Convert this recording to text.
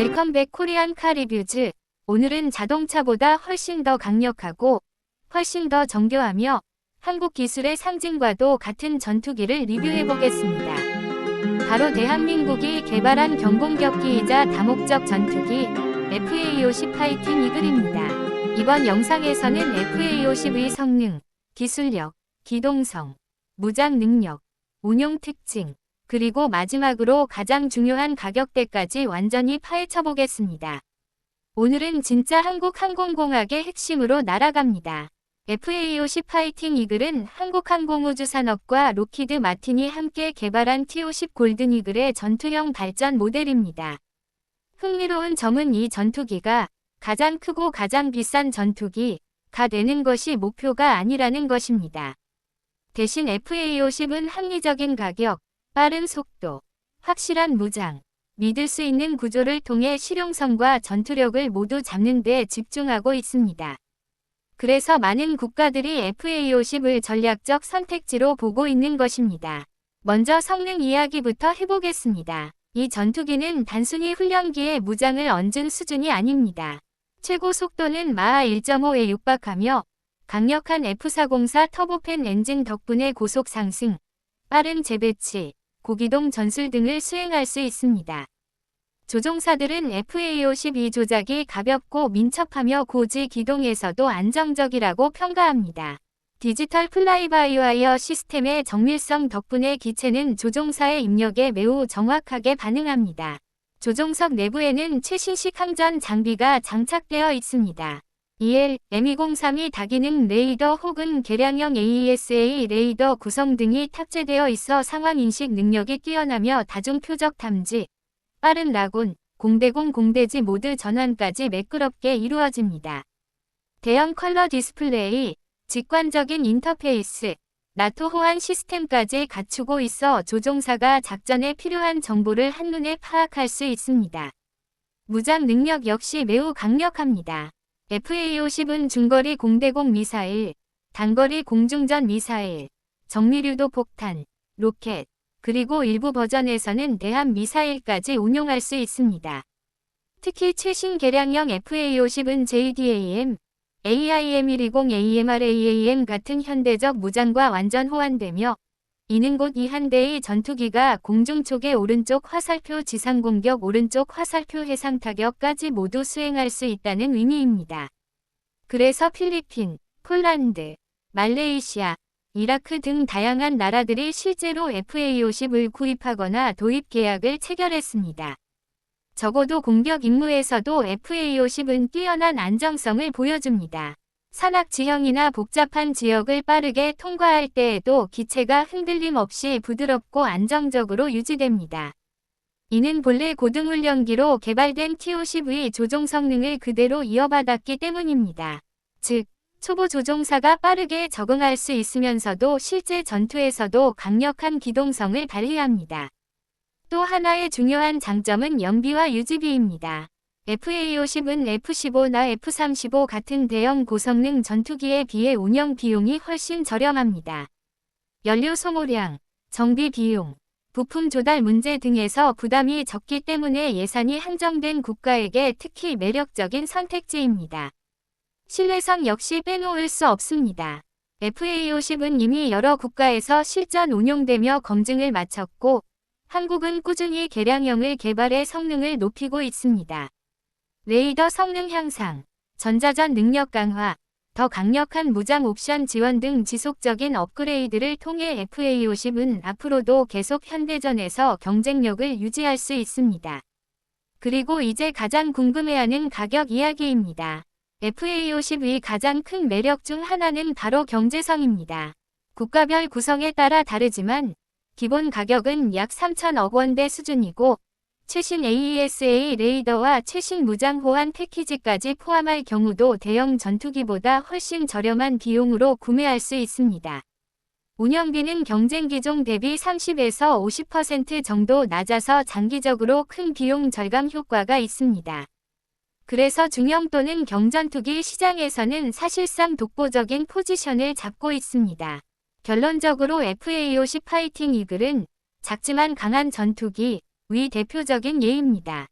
웰컴백 코리안 카 리뷰즈. 오늘은 자동차보다 훨씬 더 강력하고 훨씬 더 정교하며 한국 기술의 상징과도 같은 전투기를 리뷰해 보겠습니다. 바로 대한민국이 개발한 경공격기이자 다목적 전투기 FA-50 파이팅 이글입니다. 이번 영상에서는 FA-50의 성능, 기술력, 기동성, 무장 능력, 운용 특징, 그리고 마지막으로 가장 중요한 가격대까지 완전히 파헤쳐 보겠습니다. 오늘은 진짜 한국 항공공학의 핵심으로 날아갑니다. FA-50 파이팅 이글은 한국항공우주산업과 로키드 마틴이 함께 개발한 T-50 골든 이글의 전투형 발전 모델입니다. 흥미로운 점은 이 전투기가 가장 크고 가장 비싼 전투기가 되는 것이 목표가 아니라는 것입니다. 대신 FA-50은 합리적인 가격, 빠른 속도, 확실한 무장, 믿을 수 있는 구조를 통해 실용성과 전투력을 모두 잡는 데 집중하고 있습니다. 그래서 많은 국가들이 FA-50을 전략적 선택지로 보고 있는 것입니다. 먼저 성능 이야기부터 해보겠습니다. 이 전투기는 단순히 훈련기에 무장을 얹은 수준이 아닙니다. 최고 속도는 마하 1.5에 육박하며 강력한 F404 터보팬 엔진 덕분에 고속 상승, 빠른 재배치, 고기동 전술 등을 수행할 수 있습니다. 조종사들은 FA-52 조작이 가볍고 민첩하며 고지 기동에서도 안정적이라고 평가합니다. 디지털 플라이바이와이어 시스템의 정밀성 덕분에 기체는 조종사의 입력에 매우 정확하게 반응합니다. 조종석 내부에는 최신식 항전 장비가 장착되어 있습니다. EL, M203이 다기능 레이더 혹은 개량형 AESA 레이더 구성 등이 탑재되어 있어 상황 인식 능력이 뛰어나며 다중 표적 탐지, 빠른 라곤, 공대공 공대지 모드 전환까지 매끄럽게 이루어집니다. 대형 컬러 디스플레이, 직관적인 인터페이스, 나토 호환 시스템까지 갖추고 있어 조종사가 작전에 필요한 정보를 한눈에 파악할 수 있습니다. 무장 능력 역시 매우 강력합니다. FA-50은 중거리 공대공 미사일, 단거리 공중전 미사일, 정밀유도 폭탄, 로켓, 그리고 일부 버전에서는 대함 미사일까지 운용할 수 있습니다. 특히 최신 개량형 FA-50은 JDAM, AIM-120 AMRAAM 같은 현대적 무장과 완전 호환되며 이는 곧 이 한 대의 전투기가 공중 쪽의 오른쪽 화살표 지상 공격 오른쪽 화살표 해상 타격까지 모두 수행할 수 있다는 의미입니다. 그래서 필리핀, 폴란드, 말레이시아, 이라크 등 다양한 나라들이 실제로 FA-50을 구입하거나 도입 계약을 체결했습니다. 적어도 공격 임무에서도 FA-50은 뛰어난 안정성을 보여줍니다. 산악 지형이나 복잡한 지역을 빠르게 통과할 때에도 기체가 흔들림 없이 부드럽고 안정적으로 유지됩니다. 이는 본래 고등훈련기로 개발된 T-50의 조종 성능을 그대로 이어받았기 때문입니다. 즉, 초보 조종사가 빠르게 적응할 수 있으면서도 실제 전투에서도 강력한 기동성을 발휘합니다. 또 하나의 중요한 장점은 연비와 유지비입니다. FA-50은 F-15나 F-35 같은 대형 고성능 전투기에 비해 운영 비용이 훨씬 저렴합니다. 연료 소모량, 정비 비용, 부품 조달 문제 등에서 부담이 적기 때문에 예산이 한정된 국가에게 특히 매력적인 선택지입니다. 신뢰성 역시 빼놓을 수 없습니다. FA-50은 이미 여러 국가에서 실전 운용되며 검증을 마쳤고 한국은 꾸준히 개량형을 개발해 성능을 높이고 있습니다. 레이더 성능 향상, 전자전 능력 강화, 더 강력한 무장 옵션 지원 등 지속적인 업그레이드를 통해 FA-50은 앞으로도 계속 현대전에서 경쟁력을 유지할 수 있습니다. 그리고 이제 가장 궁금해하는 가격 이야기입니다. FA-50의 가장 큰 매력 중 하나는 바로 경제성입니다. 국가별 구성에 따라 다르지만 기본 가격은 약 3천억 원대 수준이고 최신 AESA 레이더와 최신 무장 호환 패키지까지 포함할 경우도 대형 전투기보다 훨씬 저렴한 비용으로 구매할 수 있습니다. 운영비는 경쟁 기종 대비 30에서 50% 정도 낮아서 장기적으로 큰 비용 절감 효과가 있습니다. 그래서 중형 또는 경전투기 시장에서는 사실상 독보적인 포지션을 잡고 있습니다. 결론적으로 FA-50 파이팅 이글은 작지만 강한 전투기, 위 대표적인 예입니다.